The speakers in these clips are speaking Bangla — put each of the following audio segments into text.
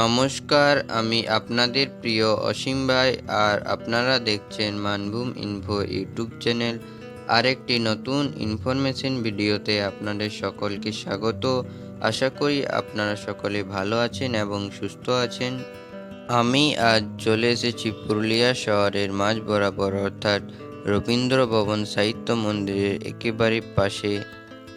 নমস্কার, আমি আপনাদের প্রিয় অসীম ভাই আর আপনারা দেখছেন মানভূম ইনফো ইউটিউব চ্যানেল। আরেকটি নতুন ইনফরমেশন ভিডিওতে আপনাদের সকলকে স্বাগত। আশা করি আপনারা সকলে ভালো আছেন এবং সুস্থ আছেন। আমি আজ চলে এসেছি পুরুলিয়া শহরের মাঝ বরাবর, অর্থাৎ রবীন্দ্র ভবন সাহিত্য মন্দিরের একেবারে পাশে।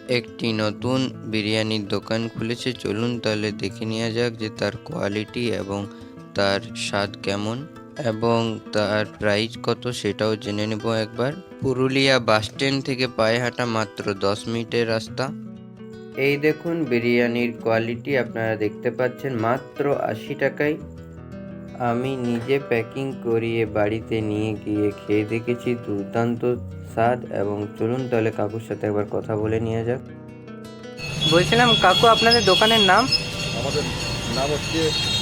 একটি নতুন বিরিয়ানির দোকান খুলেছে। চলুন তাহলে দেখে নেওয়া যাক যে তার কোয়ালিটি এবং তার স্বাদ কেমন এবং তার প্রাইস কত সেটাও জেনে নেব একবার। পুরুলিয়া বাস স্ট্যান্ড থেকে পায়ে হাঁটা মাত্র দশ মিনিটের রাস্তা। এই দেখুন বিরিয়ানির কোয়ালিটি আপনারা দেখতে পাচ্ছেন মাত্র আশি টাকায়। আমি নিজে প্যাকিং করিয়ে বাড়িতে নিয়ে গিয়ে খেয়ে দেখেছি, দুর্দান্ত স্বাদ এবং চলুন তাহলে কাকুর সাথে একবার কথা বলে নিয়ে যাক। বলছিলাম কাকু আপনাদের দোকানের নাম? আমাদের নাম হচ্ছে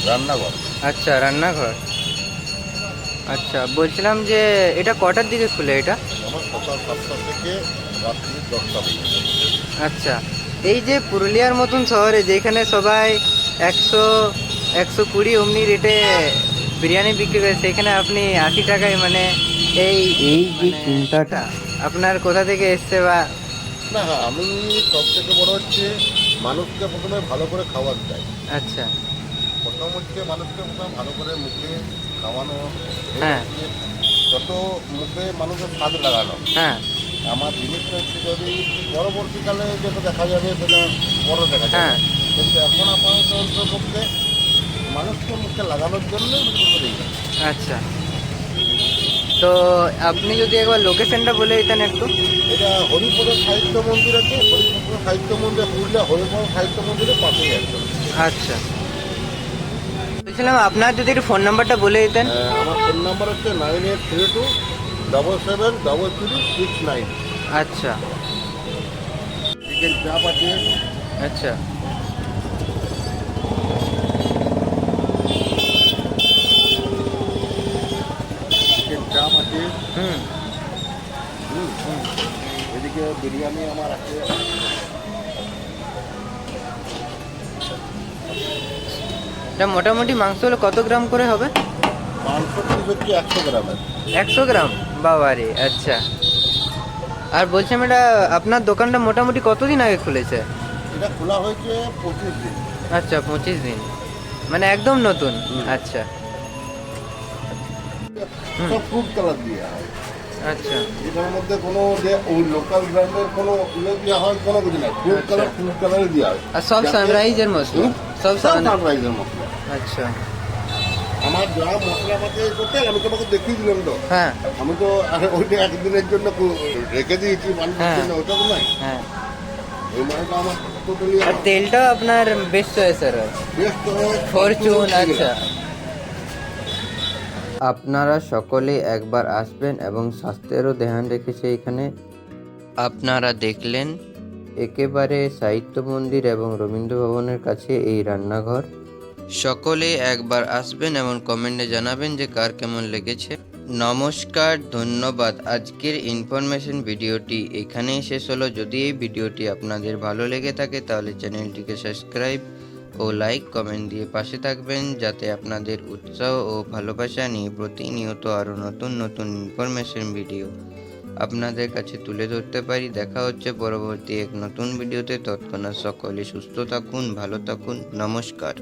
রান্নাঘর। আচ্ছা রান্নাঘর। আচ্ছা বলছিলাম যে এটা কটার দিকে খুলে এটা? আমার সকাল সাতটা থেকে রাত্রি দশটা আচ্ছা এই যে পুরুলিয়ার মতন শহরে যেখানে সবাই একশো একশো কুড়ি অমনি রেটে বিরিয়ানি বিক্রি করে সেখানে আপনি আশি টাকায় মানে এই এই যে চিন্তাটা। আপনার কোথা থেকে এসছে বা? না হ্যাঁ আমি সব থেকে বড় হচ্ছে মানুষকে প্রথমে ভালো করে খাওয়ার চাই। আচ্ছা। প্রথম হচ্ছে মানুষকে প্রথমে ভালো করে মুখে খাওয়ানো হ্যাঁ। যত মুখে মানুষের স্বাদ লাগানো। হ্যাঁ। আমার জিনিসটা হচ্ছে যদি পরবর্তীকালে যেটা দেখা যাবে সেটা বড় দেখা যাবে। হ্যাঁ। কিন্তু এখন আপাতত অন্তপক্ষে মানুষকে মুখে লাগানোর জন্য আচ্ছা। তো আপনি যদি একবার লোকেশনটা বলে দিতেন একটু। এটা হরিপুরের সাহিত্য মন্দির আছে হরিপুর সাহিত্য মন্দির পুরুলিয়া হরিপুর সাহিত্য মন্দিরের পাশেই একদম। আচ্ছা। বলছিলাম আপনার যদি একটু ফোন নাম্বারটা বলে দিতেন। আমার ফোন নাম্বার হচ্ছে nine eight three two double seven double three six nine আচ্ছা। চিকেন চাপ আছে আচ্ছা চিকেন চাপ আছে হুম হুম, হুম। এদিকে বিরিয়ানি আমার আছে। এটা মোটামুটি মাংস হলে কত গ্রাম করে হবে? মাংস হচ্ছে একশো গ্রামের। একশো গ্রাম? বাবারে আচ্ছা। আর বলছিলাম এটা আপনার দোকানটা মোটামুটি কতদিন আগে খুলেছে? এটা খোলা হয়েছে পঁচিশ দিন। আচ্ছা পঁচিশ দিন। মানে একদম নতুন? আচ্ছা। সব ফুড কালার দিয়ে। আচ্ছা। এটার মধ্যে কোনো যে ওই লোকাল ব্র্যান্ডের কোনো ইয়ে দেওয়া হয় কোনো কিছু নাই। ফুড আচ্ছা। কালার ফুড কালারে দেওয়া হয়। আর সব যাতে- সানরাইজের মশলা? হুম? সব সব সান সানরাইজের মশলা। আচ্ছা। আমার যা মশলা আমাকে করতে আমি তোমাকে দেখিয়ে দিলাম তো। হ্যাঁ। আমি তো আরে ওইটা একদিনের জন্য কু- রেখে দিয়েছি মানুষের হ্যাঁ। জন্য ওটা তো নাই। হ্যাঁ। ওই মালটা আমার টোটালি আর তেলটাও আপনার বেশ চয়েসের হয় বেস্ট ফরচুন আচ্ছা। আপনারা সকলে একবার আসবেন এবং স্বাস্থ্যেরও ধ্যান রেখেছে এখানে। আপনারা দেখলেন একেবারে সাহিত্য মন্দির এবং রবীন্দ্র ভবনের কাছে এই রান্নাঘর। সকলে একবার আসবেন এবং কমেন্টে জানাবেন যে কার কেমন লেগেছে। নমস্কার, ধন্যবাদ। আজকের ইনফরমেশন ভিডিওটি এখানেই শেষ হলো। যদি এই ভিডিওটি আপনাদের ভালো লেগে থাকে তাহলে চ্যানেলটিকে সাবস্ক্রাইব ও লাইক কমেন্ট দিয়ে পাশে থাকবেন যাতে আপনাদের উৎসাহ ও ভালোবাসা নিয়ে প্রতিনিয়ত আরও নতুন নতুন ইনফরমেশন ভিডিও আপনাদের কাছে তুলে ধরতে পারি। দেখা হচ্ছে পরবর্তী এক নতুন ভিডিওতে তৎক্ষণাৎ সকলে সুস্থ থাকুন, ভালো থাকুন। নমস্কার।